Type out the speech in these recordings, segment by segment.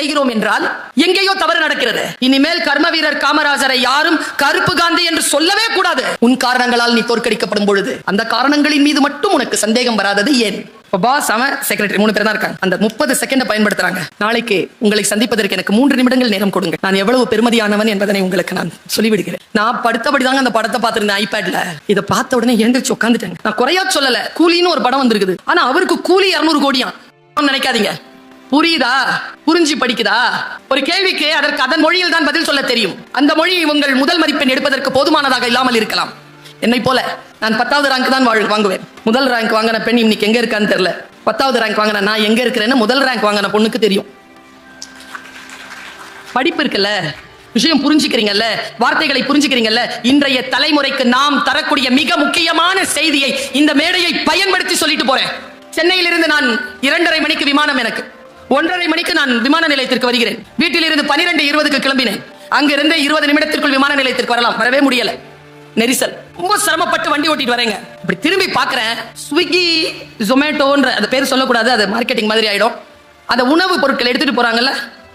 செய்கிறோம் என்றால் எங்கேயோ தவறு நடக்கிறது. இனிமேல் கர்ம வீரர் காமராஜரை யாரும் கருப்பு காந்தி என்று சொல்லவே கூடாது. உன் காரணங்களால் நீ தோற்கடிக்கப்படும் பொழுது அந்த காரணங்களின் மீது மட்டும் உனக்கு சந்தேகம் வராதது ஏன்? பாஸ் அவன் செக்ரட்டரி மூணு பேர் தான் இருக்காங்க. அந்த முப்பது செகண்ட் பயன்படுத்துறாங்க. நாளைக்கு உங்களை சந்திப்பதற்கு எனக்கு மூன்று நிமிடங்கள் நேரம் கொடுங்க. நான் எவ்வளவு பெருமதியானவன் என்பதனை உங்களுக்கு நான் சொல்லிவிடுகிறேன். நான் படுத்தபடி தாங்க அந்த படத்தை பார்த்திருந்தேன் ஐபேட்ல இதை பார்த்த உடனே எழுந்திரிச்சு உட்காந்துட்டேன் நான் குறையா சொல்லல. கூலின்னு ஒரு படம் வந்திருக்குது. ஆனா அவருக்கு கூலி இருநூறு கோடியா? நினைக்காதீங்க. புரியுதா? புரிஞ்சு படிக்குதா? ஒரு கேள்விக்கு அதற்கு அதன் மொழியில் தான் பதில் சொல்ல தெரியும். அந்த மொழி உங்கள் முதல் மதிப்பெண் எடுப்பதற்கு போதுமானதாக இல்லாமல் இருக்கலாம். என்னை போல நான் பத்தாவது ரேங்க் தான் வாங்குவேன். முதல் ரேங்க் வாங்கின பெண் இன்னைக்கு எங்க இருக்கான்னு தெரியல. பத்தாவது ரேங்க் வாங்கின நான் எங்க இருக்கிறேன்னு முதல் ரேங்க் வாங்கின பொண்ணுக்கு தெரியும். படிப்பு இருக்குல்ல? விஷயம் புரிஞ்சுக்கிறீங்கல்ல? வார்த்தைகளை புரிஞ்சுக்கிறீங்கல்ல? இன்றைய தலைமுறைக்கு நாம் தரக்கூடிய மிக முக்கியமான செய்தியை இந்த மேடையை பயன்படுத்தி சொல்லிட்டு போறேன். சென்னையிலிருந்து நான் இரண்டரை மணிக்கு விமானம் எனக்கு. ஒன்றரை மணிக்கு நான் விமான நிலையத்திற்கு வருகிறேன். வீட்டிலிருந்து பனிரெண்டு இருபதுக்கு கிளம்பினேன். அங்கிருந்து இருபது நிமிடத்திற்குள் விமான நிலையத்திற்கு வரலாம். வரவே முடியல. நெரிசல். ரொம்ப சிரமப்பட்டு வண்டி ஓட்டிட்டு வரேங்க. இப்படி திரும்பி பாக்குறேன் ஸ்விக்கி ஜொமேட்டோன்ற அந்த பேர் சொல்லக்கூடாது. அது மார்க்கெட்டிங் மாதிரி ஆயிடும். அந்த உணவு பொருட்கள் எடுத்துட்டு போறாங்கல்ல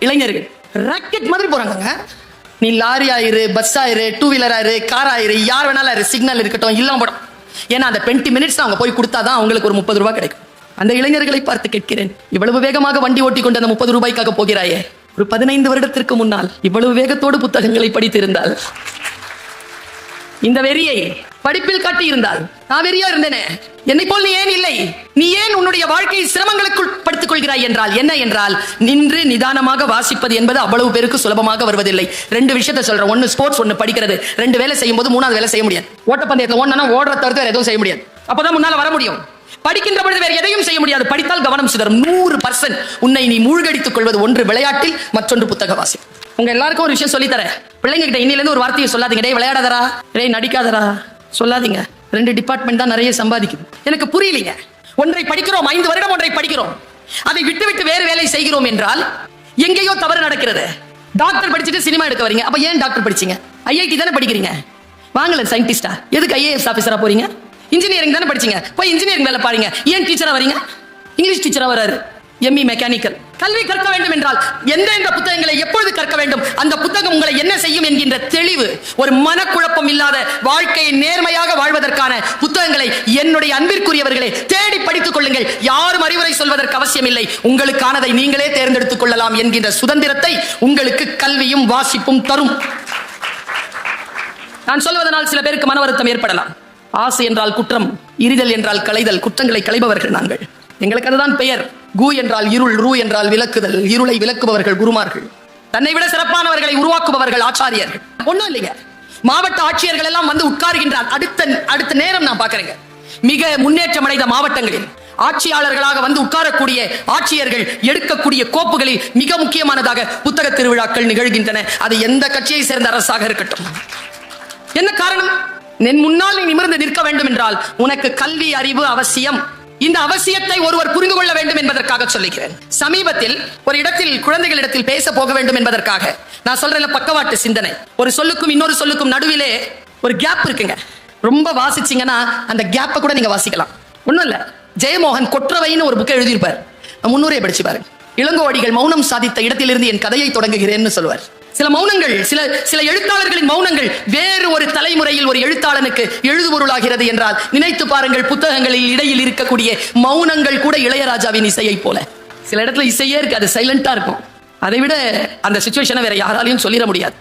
இளைஞர்கள். ராக்கெட் மாதிரி போறாங்க நீ லாரி ஆயிரு பஸ் ஆயிரு டூ வீலர் ஆயிரு கார் ஆயிரு யார் வேணாலும் ஆயிரு சிக்னல் இருக்கட்டும் இல்லாம போடும். ஏன்னா அந்த டுவெண்ட்டி மினிட்ஸ் அவங்க போய் கொடுத்தாதான் அவங்களுக்கு ஒரு முப்பது ரூபாய் கிடைக்கும். அந்த இளைஞர்களை பார்த்து கேட்கிறேன். இவ்வளவு வேகமாக வண்டி ஓட்டி கொண்டு அந்த முப்பது ரூபாய்க்காக போகிறாயே. ஒரு பதினைந்து வருடத்திற்கு முன்னால் இவ்வளவு வேகத்தோடு புத்தகங்களை படித்திருந்தால் இந்த வெறியை படிப்பில் காட்டி இருந்தால் நான் வெறியா இருந்தேனே. என்னை போல் நீ ஏன் இல்லை? நீ ஏன் உன்னுடைய வாழ்க்கையை சிரமங்களுக்குள் படுத்துக் கொள்கிறாய் என்றால் என்ன என்றால் நின்று நிதானமாக வாசிப்பது என்பது அவ்வளவு பேருக்கு சுலபமாக வருவதில்லை. ரெண்டு விஷயத்தை சொல்றேன். ஒன்னு ஸ்போர்ட்ஸ் ஒன்னு படிக்கிறது. ரெண்டு வேலை செய்யும் போது மூணாவது வேலை செய்ய முடியாது. ஓட்டப்பந்தயத்தை ஒன்னா ஓடுற தவிர்த்து எதுவும் செய்ய முடியாது. அப்பதான் முன்னால வர முடியும். படிக்கின்ற பொழுது வேறு எதையும் செய்ய முடியாது. படித்தால் கவனம் சிதறும். நூறு பர்சன்ட் உன்னை நீ மூழ்கடித்துக் கொள்வது ஒன்று விளையாட்டில் மற்றொன்று புத்தக வாசி உங்க எல்லாருக்கும் ஒரு விஷயம் சொல்லித்தரேன். பிள்ளைங்க கிட்ட இன்னிலேருந்து ஒரு வார்த்தையை சொல்லாதீங்க. டே விளையாடாதரா டே நடிக்காதரா சொல்லாதீங்க. ரெண்டு டிபார்ட்மெண்ட் தான் நிறைய சம்பாதிக்குது. எனக்கு புரியலீங்க. ஒன்றை படிக்கிறோம். ஐந்து வருடம் ஒன்றை படிக்கிறோம். அதை விட்டு விட்டு வேறு வேலை செய்கிறோம் என்றால் எங்கேயோ தவறு நடக்கிறது. டாக்டர் படிச்சுட்டு சினிமா எடுக்க வரீங்க. அப்ப ஏன் டாக்டர் படிச்சீங்க? ஐஐடி தானே படிக்கிறீங்க. வாங்கல சயின்டிஸ்டா எதுக்கு ஐஏஎஸ் ஆபீசரா போறீங்க? இன்ஜினியரிங் தானே படிச்சீங்க? போய் இன்ஜினியரிங் வேலை பாருங்க. ஏன் டீச்சரா வரீங்க? இங்கிலீஷ் டீச்சரா வராரு எம்இ மெக்கானிக்கல் கல்வி கற்க வேண்டும் என்றால் எந்தெந்த புத்தகங்களை எப்பொழுது கற்க வேண்டும்? அந்த புத்தகம் உங்களை என்ன செய்யும் என்கின்ற தெளிவு ஒரு மனக்குழப்பம் இல்லாத வாழ்க்கையை நேர்மையாக வாழ்வதற்கான புத்தகங்களை என்னுடைய அன்பிற்குரியவர்களே தேடி படித்துக் கொள்ளுங்கள். யாரும் அறிவுரை சொல்வதற்கு அவசியம் இல்லை உங்களுக்கானதை நீங்களே தேர்ந்தெடுத்துக் கொள்ளலாம் என்கின்ற சுதந்திரத்தை உங்களுக்கு கல்வியும் வாசிப்பும் தரும். நான் சொல்வதனால் சில பேருக்கு மன வருத்தம் ஏற்படலாம். ஆசை என்றால் குற்றம் இருதல் என்றால் களைதல் குற்றங்களை களைபவர்கள் நாங்கள். எங்களுக்கு அதுதான் பெயர். கு என்றால் இருள் ரூ என்றால் விளக்குதல் இருளை விளக்குபவர்கள் குருமார்கள். தன்னை விட சிறப்பானவர்களை உருவாக்குபவர்கள் ஆச்சாரியர்கள். ஒண்ணும் இல்லைங்க. மாவட்ட ஆட்சியர்கள் எல்லாம் வந்து உட்காருகின்றார். அடுத்த அடுத்த நேரம் நான் பாக்குறேங்க மிக முன்னேற்றம் அடைந்த மாவட்டங்களில் ஆட்சியாளர்களாக வந்து உட்காரக்கூடிய ஆட்சியர்கள் எடுக்கக்கூடிய கோப்புகளில் மிக முக்கியமானதாக புத்தக திருவிழாக்கள் நிகழ்கின்றன. அது எந்த கட்சியை சேர்ந்த அரசாக இருக்கட்டும். என்ன காரணம்? என் முன்னால் நீ நிமிர்ந்து நிற்க வேண்டும் என்றால் உனக்கு கல்வி அறிவு அவசியம். இந்த அவசியத்தை ஒருவர் புரிந்து கொள்ள வேண்டும் என்பதற்காக சொல்லுகிறேன். சமீபத்தில் ஒரு இடத்தில் குழந்தைகளிடத்தில் பேச போக வேண்டும் என்பதற்காக நான் சொல்றேன் பக்கவாட்டு சிந்தனை. ஒரு சொல்லுக்கும் இன்னொரு சொல்லுக்கும் நடுவிலே ஒரு கேப் இருக்குங்க. ரொம்ப வாசிச்சீங்கன்னா அந்த கேப்பை கூட நீங்க வாசிக்கலாம். ஒண்ணும் இல்ல. ஜெயமோகன் கொற்றவைன்னு ஒரு புக்கை எழுதியிருப்பார். முன்னூரே படிச்சு பாருங்க. இளங்கோவடிகள் மௌனம் சாதித்த இடத்திலிருந்து என் கதையை தொடங்குகிறேன்னு சொல்லுவார். சில மௌனங்கள் சில சில எழுத்தாளர்களின் மௌனங்கள் வேறு ஒரு தலைமுறையில் ஒரு எழுத்தாளனுக்கு எழுதுபொருளாகிறது என்றால் நினைத்து பாருங்கள் புத்தகங்களில் இடையில் இருக்கக்கூடிய மௌனங்கள் கூட இளையராஜாவின் இசையை போல. சில இடத்துல இசையே இருக்கு அது சைலண்டா இருக்கும். அதை விட அந்த சுச்சுவேஷனை வேற யாராலையும் சொல்லிட முடியாது.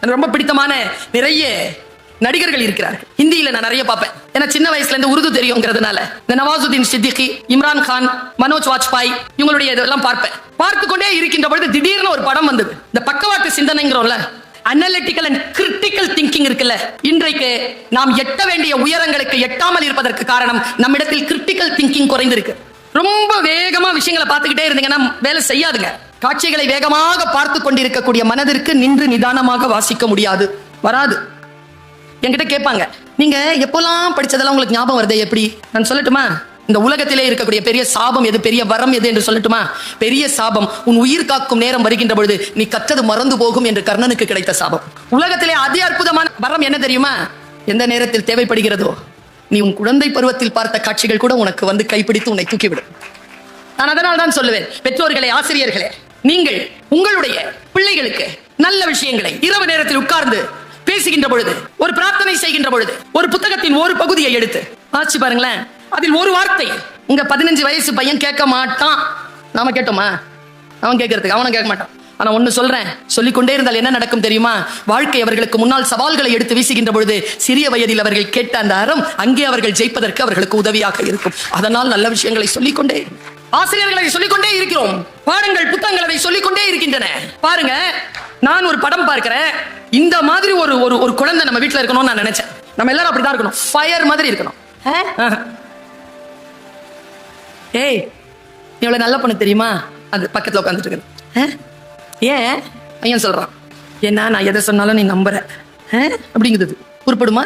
ரொம்ப பிடித்தமான நிறைய நடிகர்கள் இருக்கிறார்கள். ஹிந்தியில நான் நிறைய பார்ப்பேன். ஏன்னா சின்ன வயசுல இருந்து உருது தெரியுங்கிறதுனால. இந்த நவாசுதீன் சித்திகி இம்ரான் கான் மனோஜ் வாஜ்பாய் இவங்களுடைய இதெல்லாம் பார்ப்பேன். பார்த்து கொண்டே இருக்கின்ற பொழுது திடீர்னு ஒரு படம் வந்தது. இந்த பக்கவாட்டு சிந்தனைங்கிறோம்ல அனலிட்டிக்கல் அண்ட் கிரிட்டிக்கல் திங்கிங் இருக்குல்ல. இன்றைக்கு நாம் எட்ட வேண்டிய உயரங்களுக்கு எட்டாமல் இருப்பதற்கு காரணம் நம்மிடத்தில் கிரிட்டிக்கல் திங்கிங் குறைந்திருக்கு. ரொம்ப வேகமா விஷயங்களை பார்த்துக்கிட்டே இருந்தீங்கன்னா வேலை செய்யாதுங்க. காட்சிகளை வேகமாக பார்த்து கொண்டிருக்கக்கூடிய மனதிற்கு நின்று நிதானமாக வாசிக்க முடியாது. வராது. என்கிட்ட கேட்பாங்க. நீங்க எப்போல்லாம் படிச்சதெல்லாம் உங்களுக்கு ஞாபகம் வருதே எப்படி? நான் சொல்லட்டுமா? இந்த உலகத்திலே இருக்கக்கூடிய பெரிய சாபம் எது? பெரிய வரம் எது என்று சொல்லட்டுமா? பெரிய சாபம் உன் உயிர் காக்கும் நேரம் வருகின்ற பொழுது நீ கற்றது மறந்து போகும் என்று கர்ணனுக்கு கிடைத்த சாபம். உலகத்திலே அதி அற்புதமான வரம் என்ன தெரியுமா? எந்த நேரத்தில் தேவைப்படுகிறதோ. நீ உன் குழந்தை பருவத்தில் பார்த்த காட்சிகள் கூட உனக்கு வந்து கைப்பிடித்து உன்னை தூக்கிவிடும். நான் அதனால் தான் சொல்லுவேன் பெற்றோர்களே ஆசிரியர்களே நீங்கள் உங்களுடைய பிள்ளைகளுக்கு நல்ல விஷயங்களை இரவு நேரத்தில் உட்கார்ந்து பேசுகின்ற பொழுது ஒரு பிரார்த்தனை செய்கின்ற பொழுது ஒரு புத்தகத்தின் ஒரு பகுதியை எடுத்து ஆச்சு பாருங்களேன். அதில் ஒரு வார்த்தை உங்க பதினஞ்சு வயசு பையன் கேட்க மாட்டான். நாம கேட்டோமா? அவன் கேட்கறதுக்கு அவனும் கேட்க மாட்டான். ஆனா ஒண்ணு சொல்றேன் சொல்லிக்கொண்டே இருந்தால் என்ன நடக்கும் தெரியுமா? வாழ்க்கை அவர்களுக்கு முன்னால் சவால்களை எடுத்து வீசுகின்ற பொழுது சிறிய வயதில் அவர்கள் கேட்ட அந்த அறம் அங்கே அவர்கள் ஜெயிப்பதற்கு அவர்களுக்கு உதவியாக இருக்கும். அதனால் நல்ல விஷயங்களை சொல்லிக்கொண்டே. ஆசிரியர்களை சொல்லிக்கொண்டே இருக்கிறோம். பாடங்கள் புத்தகங்கள் அதை சொல்லிக்கொண்டே இருக்கின்றன. பாருங்க நான் ஒரு படம் பார்க்கிறேன். இந்த மாதிரி ஒரு ஒரு ஒரு குழந்தை நம்ம வீட்ல இருக்கணும்னு நான் நினைச்சேன். நம்ம எல்லாரும் அப்படிதான் இருக்கணும். ஃபயர் மாதிரி இருக்கணும். ஏய் நீ எவ்வளவு நல்ல பொண்ணு தெரியுமா? அது பக்கத்துல உட்காந்துட்டு இருக்கு ஆ? ஏன்? பையன் சொல்றான். ஏன்னா நான் எதை சொன்னாலும் நீ நம்புற. ஆ? அப்படிங்குது. உருப்படுமா?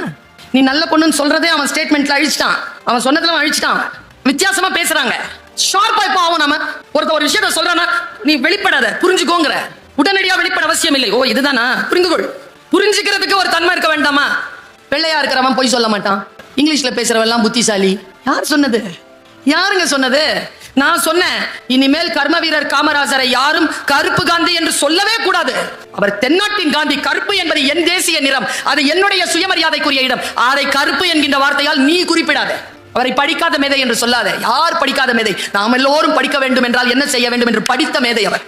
நீ நல்ல பொண்ணுன்னு சொல்றதே அவன் ஸ்டேட்மெண்ட்ல அழிச்சிட்டான். அவன் சொன்னதுல அழிச்சிட்டான். வித்தியாசமா பேசுறாங்க. ஷார்ப்பா இப்போ ஆகும் நாம. ஒருத்த ஒரு விஷயத்த சொல்றானா நீ வெளிப்படாத புரிஞ்சுக்கோங்கிற. உடனடியா வெளிப்பட அவசியம் இல்லை. ஓ இதுதானா? புரிந்துகொள். புரிஞ்சுக்கிறதுக்கு ஒரு தன்மை இருக்க வேண்டாமா? வெள்ளையா இருக்கிறவன் பொய் சொல்ல மாட்டான். இங்கிலீஷ்ல பேசுறவெல்லாம் புத்திசாலி. யார் சொன்னது? யாருங்க சொன்னது? நான் சொன்னேன் இனிமேல் கர்ம வீரர் காமராஜரை யாரும் கருப்பு காந்தி என்று சொல்லவே கூடாது. அவர் தென்னாட்டின் காந்தி கருப்பு என்பது என் தேசிய நிறம். அது என்னுடைய சுயமரியாதைக்குரிய இடம். அதை கருப்பு என்கின்ற வார்த்தையால் நீ குறிப்பிடாத. அவரை படிக்காத மேதை என்று சொல்லாத. யார் படிக்காத மேதை? நாம் எல்லோரும் படிக்க வேண்டும் என்றால் என்ன செய்ய வேண்டும் என்று படித்த மேதை அவர்.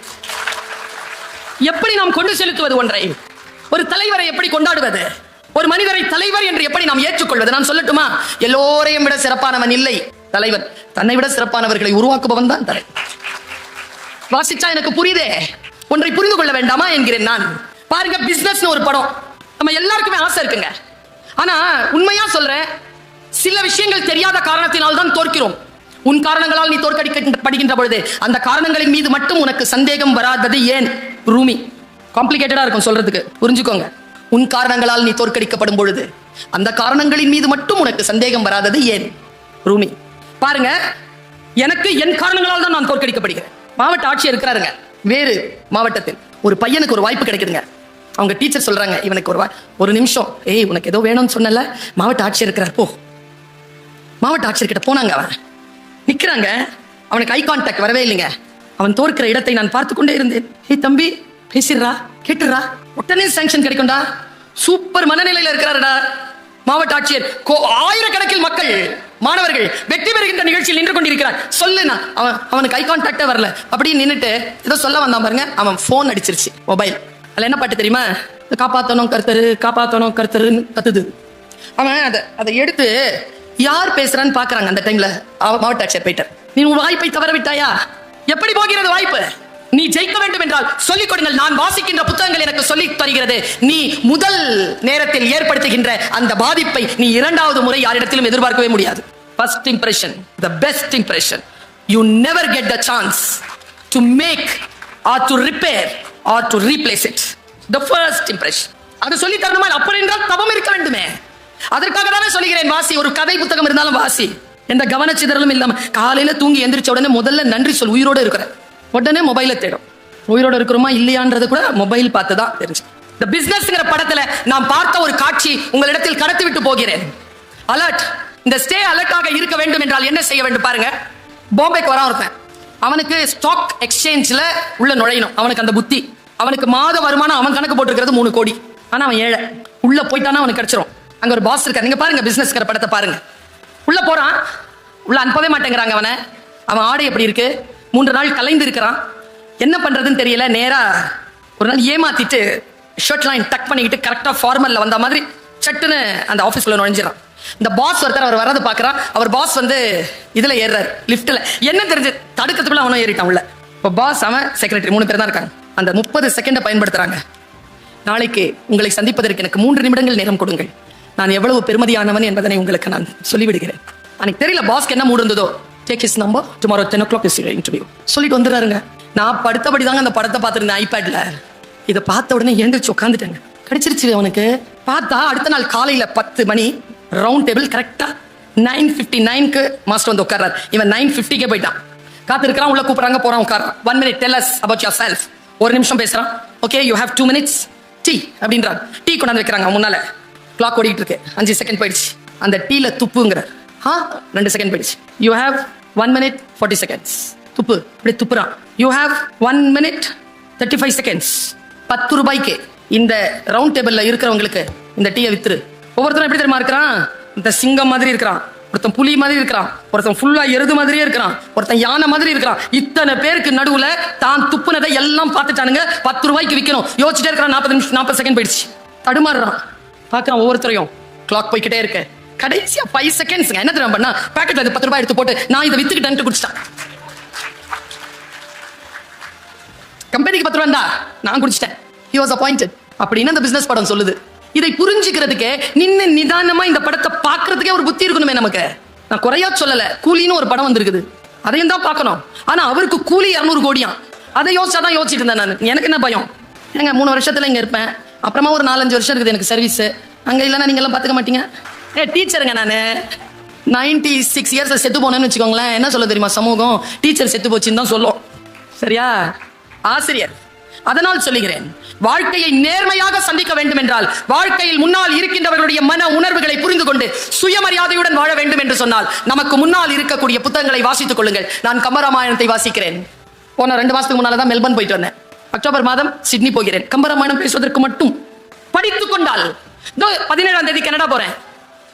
எப்படி நாம் கொண்டு செலுத்துவது ஒன்றை? ஒரு தலைவரை எப்படி கொண்டாடுவது? ஒரு மனிதரை தலைவர் என்று எப்படி நாம் ஏற்றுக்கொள்வது? நான் சொல்லட்டுமா? எல்லோரையும் விட சிறப்பானவன் இல்லை தலைவர். தன்னை விட சிறப்பானவர்களை உருவாக்குபவன் தான் தலைவன் வாசிச்சா எனக்கு புரியுதே? ஒன்றை புரிந்து கொள்ள வேண்டாமா என்கிறேன் நான். பாருங்க பிசினஸ் ஒரு படம். நம்ம எல்லாருக்குமே ஆசை இருக்குங்க. ஆனா உண்மையா சொல்றேன் சில விஷயங்கள் தெரியாத காரணத்தினால் தான் தோற்கிறோம். உன் காரணங்களால் நீ தோற்கடிக்கப்படுகின்ற பொழுது அந்த காரணங்களின் மீது மட்டும் உனக்கு சந்தேகம் வராதது ஏன்? ரூமி காம்ப்ளிகேட்டடா இருக்கும் சொல்றதுக்கு. புரிஞ்சுக்கோங்க. உன் காரணங்களால் நீ தோற்கடிக்கப்படும் பொழுது அந்த காரணங்களின் மீது மட்டும் உனக்கு சந்தேகம் வராதது ஏன்? ரூமி பாருங்க. எனக்கு என் காரணங்களால் தான் நான் தோற்கடிக்கப்படுகிறேன். மாவட்ட ஆட்சியர் இருக்கிறாருங்க. வேறு மாவட்டத்தில் ஒரு பையனுக்கு ஒரு வாய்ப்பு கிடைக்குதுங்க. அவங்க டீச்சர் சொல்றாங்க இவனுக்கு ஒரு ஒரு நிமிஷம். ஏய் உனக்கு ஏதோ வேணும்னு சொன்னல? மாவட்ட ஆட்சியர் இருக்கிறார். போ. மாவட்ட ஆட்சியர் கிட்ட போனாங்க அவன். நிக்கிறாங்க. அவனுக்கு ஐ கான்டாக்ட் வரவே இல்லைங்க. அவன் தோற்கிற இடத்தை நான் பார்த்து கொண்டே இருந்தேன். ஏய் தம்பி பேசிடுறா கேட்டுறா உடனே சாங்ஷன் கிடைக்கும்டா. சூப்பர் மனநிலையில இருக்கிறாருடா. மாவட்ட ஆட்சியர் கோ- ஆயிரக்கணக்கில் மக்கள் மாணவர்கள் வெற்றி பெறுகின்ற நிகழ்ச்சியில் நின்று கொண்டிருக்கிறார். சொல்லுண்ணா. அவன் அவனுக்கு ஐ கான்டாக்டே வரல. அப்படின்னு நின்னுட்டு ஏதோ சொல்ல வந்தான் பாருங்க. அவன் ஃபோன் அடிச்சிருச்சு மொபைல் அதுல என்ன பாட்டு தெரியுமா? காப்பாற்றணும் கருத்தரு காப்பாற்றணும் கருத்தருன்னு கத்துது. அவன் அதை அதை எடுத்து யார் பேசுறான்னு பாக்குறாங்க அந்த டைம்ல மாவட்ட ஆட்சியர் போயிட்டார். நீ உன் வாய்ப்பை தவற விட்டாயா? எப்படி போகிறது வாய்ப்பு? நீ ஜெயிக்க வேண்டும் என்றால் சொல்லிக் கொடுங்கள். நான் வாசிக்கின்ற புத்தகங்கள் எனக்கு சொல்லித் தருகிறது. நீ முதல் நேரத்தில் ஏற்படுத்துகின்ற அந்த பாதிப்பை நீ இரண்டாவது முறை யாரிடத்திலும் எதிர்பார்க்கவே முடியாது. First impression the best impression you never get the chance to make or to repair or to replace it the first impression அது சொல்லி தரணுமா? அப்படி என்றால் தவம் இருக்க வேண்டுமே. அதற்காக தானே சொல்லுகிறேன் வாசி. ஒரு கதை புத்தகம் இருந்தாலும் வாசி. எந்த கவனச்சிதறலும் இல்லாம காலையில தூங்கி எந்திரிச்ச உடனே முதல்ல நன்றி சொல் உயிரோட இருக்கிற உடனே மொபைலை தேடும். உயிரோட இருக்கிறோமா இல்லையான்றது கூட மொபைல் பார்த்து தான் தெரிஞ்சு இந்த பிசினஸ்ங்கிற படத்துல நான் பார்த்த ஒரு காட்சி உங்களிடத்தில் கடத்தி விட்டு போகிறேன். அலர்ட் இந்த ஸ்டே அலர்ட்டாக இருக்க வேண்டும் என்றால் என்ன செய்ய வேண்டும் பாருங்க. பாம்பேக்கு வரான் ஒருத்தன். அவனுக்கு ஸ்டாக் எக்ஸ்சேஞ்சில் உள்ள நுழையணும். அவனுக்கு அந்த புத்தி. அவனுக்கு மாத வருமானம் அவன் கணக்கு போட்டிருக்கிறது மூணு கோடி. ஆனால் அவன் ஏழை. உள்ள போயிட்டானா அவனுக்கு கிடைச்சிரும். அங்க ஒரு பாஸ் இருக்காரு. நீங்க பாருங்க பிசினஸ்ங்கிற படத்தை பாருங்க. உள்ள போறான். உள்ள அனுப்பவே மாட்டேங்கிறாங்க அவனை. அவன் ஆடை எப்படி இருக்கு? மூன்று நாள் கலைந்து இருக்கிறான். என்ன பண்றதுன்னு தெரியல. நேரா ஒரு நாள் ஏமாத்திட்டு ஷர்ட் லைன் டக் பண்ணிக்கிட்டு கரெக்டா ஃபார்மல்ல வந்த மாதிரி சட்டுன்னு அந்த ஆபீஸ்க்குள்ள நுழைஞ்சிடறான். இந்த பாஸ் ஒருத்தர் அவர் வர்றது பாக்குறான் அவர் பாஸ் வந்து இதுல ஏறுறாரு லிஃப்ட்ல என்ன தெரிஞ்சு? தடுக்கிறதுக்குள்ள அவனும் ஏறிட்டான் உள்ள. இப்போ பாஸ் அவன் செக்ரட்டரி மூணு பேர் தான் இருக்காங்க. அந்த முப்பது செகண்டை பயன்படுத்துறாங்க. நாளைக்கு உங்களை சந்திப்பதற்கு எனக்கு மூன்று நிமிடங்கள் நேரம் கொடுங்கள். நான் எவ்வளவு பெருமதியானவன் என்பதனை உங்களுக்கு நான் சொல்லிவிடுகிறேன். அன்னைக்கு தெரியல பாஸ்க்கு என்ன மூடு இருந்ததோ? Take is number tomorrow ten o'clock is interview சொல்லிட்டு வந்துடுறாருங்க. நான் படுத்தபடி தாங்க அந்த படத்தை பார்த்துருந்தேன் ஐபேட்ல இதை பார்த்த உடனே எழுந்திரிச்சு உட்காந்துட்டேங்க கிடைச்சிருச்சு அவனுக்கு. பார்த்தா அடுத்த நாள் காலையில பத்து மணி ரவுண்ட் டேபிள் கரெக்டா நைன் ஃபிஃப்டி நைன்க்கு மாஸ்டர் வந்து உட்கார்றாரு இவன் நைன் ஃபிஃப்டிக்கே போயிட்டான். காத்திருக்கிறான் உள்ள கூப்பிடுறாங்க போறான் உட்காரான் one minute tell us about yourself ஒரு நிமிஷம் பேசுறான். Okay you have two minutes tea அப்படின்றாங்க டீ கொண்டாந்து வைக்கிறாங்க முன்னால. கிளாக் ஓடிக்கிட்டு இருக்கு அஞ்சு செகண்ட் போயிடுச்சு. அந்த டீல துப்புங்கிற ஆ ரெண்டு செகண்ட் போயிடுச்சு. You have one minute forty seconds துப்பு. அப்படி துப்புறான். You have one minute thirty five seconds பத்து ரூபாய்க்கு இந்த ரவுண்ட் டேபிள்ல இருக்கிறவங்களுக்கு இந்த டீயை வித்துரு. ஒவ்வொருத்தரும் எப்படி தெரியுமா இருக்கிறான்? இந்த சிங்கம் மாதிரி இருக்கிறான். ஒருத்தன் புலி மாதிரி இருக்கிறான். ஒருத்தன் ஃபுல்லா எருது மாதிரியே இருக்கிறான். ஒருத்தன் யானை மாதிரி இருக்கிறான். இத்தனை பேருக்கு நடுவுல தான் துப்புனதை எல்லாம் பார்த்துட்டானுங்க. பத்து ரூபாய்க்கு விற்கணும் யோசிச்சுட்டே இருக்கிறான். நாற்பது நிமிஷம் நாற்பது செகண்ட் போயிடுச்சு. தடுமாறுறான். பார்க்கலாம் ஒவ்வொருத்தரையும். கிளாக் போய்கிட்டே இருக்கு. கடைசியா ஃபைவ் செகண்ட்ஸுங்க என்ன தெரியும் பண்ணா? பேக்கெட்ல பத்து ரூபாய் எடுத்து போட்டு நான் இதை வித்துக்கிட்டேன்ட்டு குடிச்சிட்டேன். கம்பெனிக்கு பத்து ரூபா நான் குடிச்சிட்டேன். ஹி வாஸ் அப்பாயிண்டட் அப்படின்னு அந்த பிசினஸ் படம் சொல்லுது. இதை புரிஞ்சுக்கிறதுக்கு நின்று நிதானமா இந்த படத்தை பார்க்கறதுக்கே ஒரு புத்தி இருக்கணுமே நமக்கு. நான் குறையா சொல்லல. கூலின்னு ஒரு படம் வந்திருக்குது. அதையும் தான் பார்க்கணும். ஆனா அவருக்கு கூலி இரநூறு கோடியாம். அதை யோசிச்சாதான் யோசிச்சுட்டு இருந்தேன் நான். எனக்கு என்ன பயம்? ஏங்க மூணு வருஷத்துல இங்க இருப்பேன். அப்புறமா ஒரு நாலஞ்சு வருஷம் இருக்குது எனக்கு சர்வீஸ் அங்க இல்லைன்னா நீங்க எல்லாம் பாத்துக்க மாட்டீங்க? ஏ டீச்சருங்க நானு. நைன்டி சிக்ஸ் இயர்ஸ் செத்து போனேன்னு வச்சுக்கோங்களேன். என்ன சொல்ல தெரியுமா சமூகம்? டீச்சர் செத்து போச்சுன்னு தான் சொல்லும். சரியா? ஆசிரியர் அதனால் சொல்லுகிறேன். வாழ்க்கையை நேர்மையாக சந்திக்க வேண்டும் என்றால் வாழ்க்கையில் முன்னால் இருக்கின்றவர்களுடைய மன உணர்வுகளை புரிந்து கொண்டு சுயமரியாதையுடன் வாழ வேண்டும் என்று சொன்னால் நமக்கு முன்னால் இருக்கக்கூடிய புத்தகங்களை வாசித்துக் கொள்ளுங்கள். நான் கம்பராமாயணத்தை வாசிக்கிறேன். போன ரெண்டு மாசத்துக்கு முன்னால தான் மெல்பர்ன் போயிட்டு வந்தேன். அக்டோபர் மாதம் சிட்னி போகிறேன். கம்பராமாயணம் பேசுவதற்கு மட்டும் படித்துக் கொண்டால். பதினேழாம் தேதி கனடா போறேன்.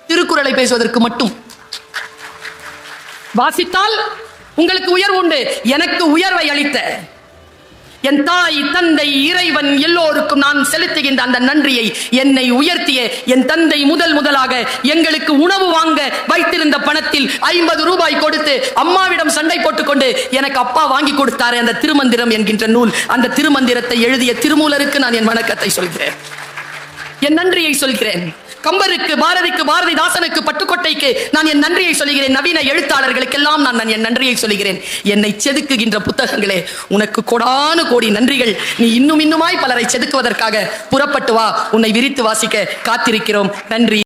திருக்குறளை பேசுவதற்கு மட்டும். வாசித்தால் உங்களுக்கு உயர்வு உண்டு. எனக்கு உயர்வை அளித்த என் தாய் தந்தை இறைவன் எல்லோருக்கும் நான் செலுத்துகின்ற அந்த நன்றியை என்னை உயர்த்திய என் தந்தை முதல் முதலாக எங்களுக்கு உணவு வாங்க வைத்திருந்த பணத்தில் ஐம்பது ரூபாய் கொடுத்து அம்மாவிடம் சண்டை போட்டுக்கொண்டு எனக்கு அப்பா வாங்கி கொடுத்தாரே அந்த திருமந்திரம் என்கின்ற நூல். அந்த திருமந்திரத்தை எழுதிய திருமூலருக்கு நான் என் வணக்கத்தை சொல்கிறேன். என் நன்றியை சொல்கிறேன். கம்பருக்கு பாரதிக்கு பாரதிதாசனுக்கு பட்டுக்கோட்டைக்கு நான் என் நன்றியை சொல்கிறேன் நவீன எழுத்தாளர்களுக்கெல்லாம் நான் நான் என் நன்றியை சொல்கிறேன் என்னை செதுக்குகின்ற புத்தகங்களே உனக்கு கொடானு கோடி நன்றிகள். நீ இன்னும் இன்னுமாய் பலரை செதுக்குவதற்காக புறப்பட்டு வா. உன்னை விரித்து வாசிக்க காத்திருக்கிறோம். நன்றி.